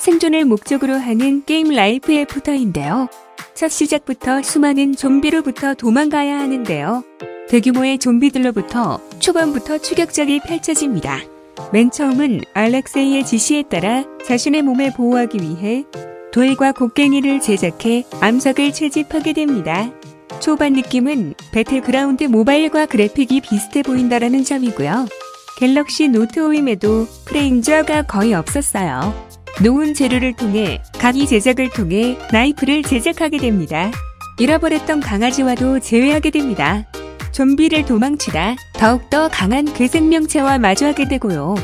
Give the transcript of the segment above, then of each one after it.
생존을 목적으로 하는 게임 라이프 애프터인데요. 첫 시작부터 수많은 좀비로부터 도망가야 하는데요. 대규모의 좀비들로부터 초반부터 추격작이 펼쳐집니다. 맨 처음은 알렉세이의 지시에 따라 자신의 몸을 보호하기 위해 돌과 곡괭이를 제작해 암석을 채집하게 됩니다. 초반 느낌은 배틀그라운드 모바일과 그래픽이 비슷해 보인다라는 점이고요. 갤럭시 노트 5임에도 프레임저가 거의 없었어요. 놓은 재료를 통해 각이 제작을 통해 나이프를 제작하게 됩니다. 잃어버렸던 강아지와도 재회하게 됩니다. 좀비를 도망치다 더욱더 강한 그 생명체와 마주하게 되고요.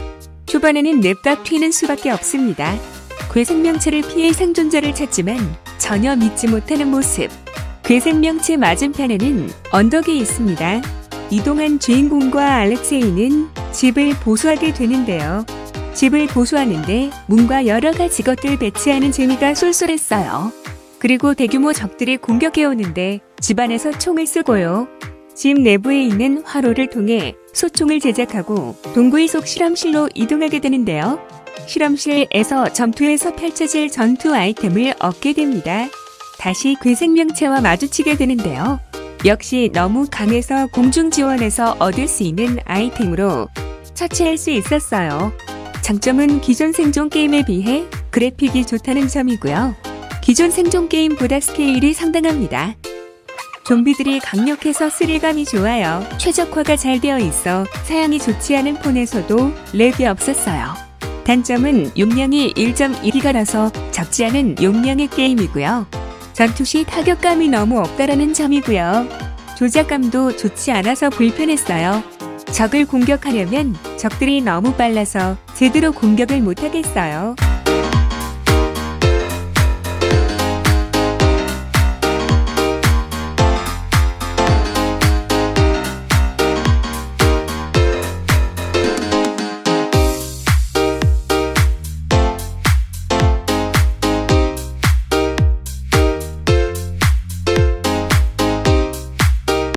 초반에는 냅다 튀는 수밖에 없습니다. 그 생명체를 피해 생존자를 찾지만 전혀 믿지 못하는 모습. 그 생명체 맞은편에는 언덕이 있습니다. 이동한 주인공과 알렉세이는 집을 보수하게 되는데요. 집을 보수하는데 문과 여러 가지 것들 배치하는 재미가 쏠쏠했어요. 그리고 대규모 적들이 공격해오는데 집안에서 총을 쓰고요. 집 내부에 있는 화로를 통해 소총을 제작하고 동굴 속 실험실로 이동하게 되는데요. 실험실에서 전투에서 펼쳐질 전투 아이템을 얻게 됩니다. 다시 그 생명체와 마주치게 되는데요. 역시 너무 강해서 공중 지원에서 얻을 수 있는 아이템으로 처치할 수 있었어요. 장점은 기존 생존 게임에 비해 그래픽이 좋다는 점이고요. 기존 생존 게임보다 스케일이 상당합니다. 좀비들이 강력해서 스릴감이 좋아요. 최적화가 잘 되어 있어 사양이 좋지 않은 폰에서도 렉이 없었어요. 단점은 용량이 1.1기가라서 적지 않은 용량의 게임이고요. 전투 시 타격감이 너무 없다라는 점이고요. 조작감도 좋지 않아서 불편했어요. 적을 공격하려면 적들이 너무 빨라서 제대로 공격을 못하겠어요.